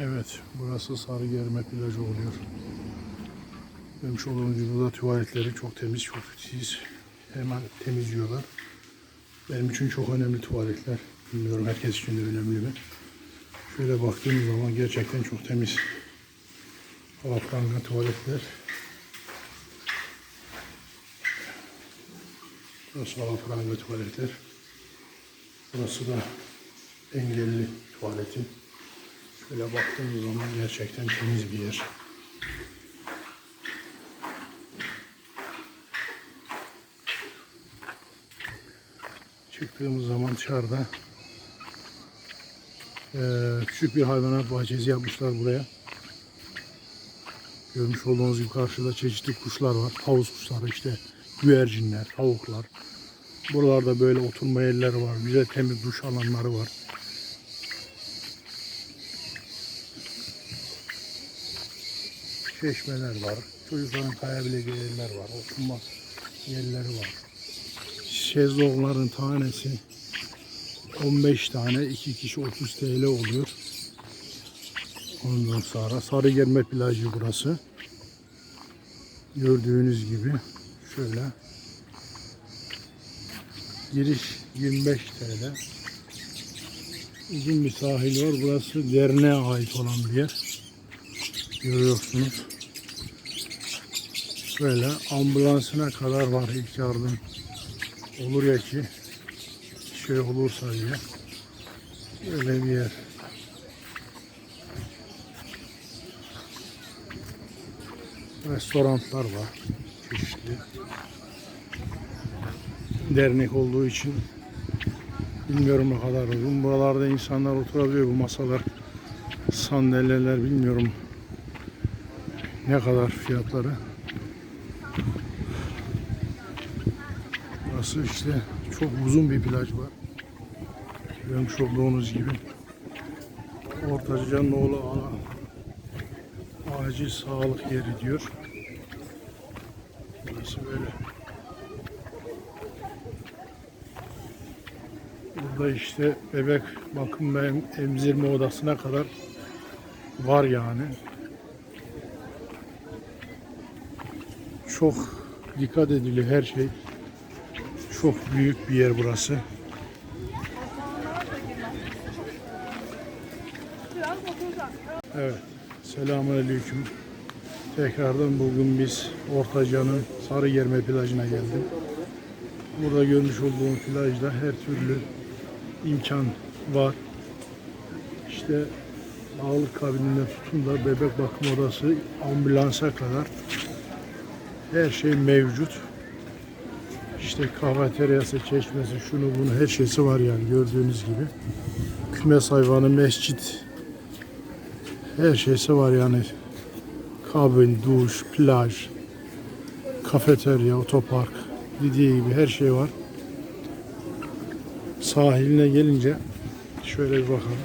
Evet, burası Sarıgerme plajı oluyor. Görmüş olduğunuz gibi burada tuvaletleri çok temiz, çok titiz. Hemen temizliyorlar. Benim için çok önemli tuvaletler. Bilmiyorum herkes için de önemli mi? Şöyle baktığımız zaman gerçekten çok temiz. Alafranga tuvaletler. Burası alafranga tuvaletler. Burası da engelli tuvaleti. Şöyle baktığımız zaman gerçekten temiz bir yer. Çıktığımız zaman dışarıda eee, küçük bir hayvanat bahçesi yapmışlar buraya. Görmüş olduğunuz gibi karşıda çeşitli kuşlar var. Havuz kuşları işte güvercinler, tavuklar. Buralarda böyle oturma yerleri var. Güzel temiz duş alanları var. Çeşmeler var. Çocukların kayabileceği yerler var. Oturma yerleri var. Şezlongların tanesi 15 tane 2 kişi 30 TL oluyor. Ondan sonra Sarıgerme plajı burası. Gördüğünüz gibi şöyle giriş 25 TL. Uzun bir sahil var. Burası derneğe ait olan bir yer. Görüyorsunuz. Böyle ambulansına kadar var ilk yardım. Olur ya ki şey olursa diye. Böyle bir yer. Restoranlar var. Çeşitli. Dernek olduğu için bilmiyorum ne kadar uygun. Buralarda insanlar oturabiliyor bu masalar. Sandalyeler bilmiyorum ne kadar fiyatları. Burası işte çok uzun bir plaj var. Görmüş olduğunuz gibi. Ortaca Noğlu ana acil sağlık yeri diyor. Burası böyle. Burada işte bebek bakım emzirme odasına kadar var yani. Çok dikkat ediliyor her şey. Çok büyük bir yer burası. Evet. Selamünaleyküm. Tekrardan bugün biz Ortaca'nın Sarıgerme plajına geldim. Burada görmüş olduğum plajda her türlü imkan var. İşte sağlık kabininden tutun da bebek bakım odası, ambulansa kadar her şey mevcut. İşte kafeteryası, çeşmesi, şunu bunu her şeysi var yani gördüğünüz gibi. Kümes hayvanı, mescit, her şeysi var yani. Kabin, duş, plaj, kafeterya, otopark, dediği gibi her şey var. Sahiline gelince şöyle bir bakalım.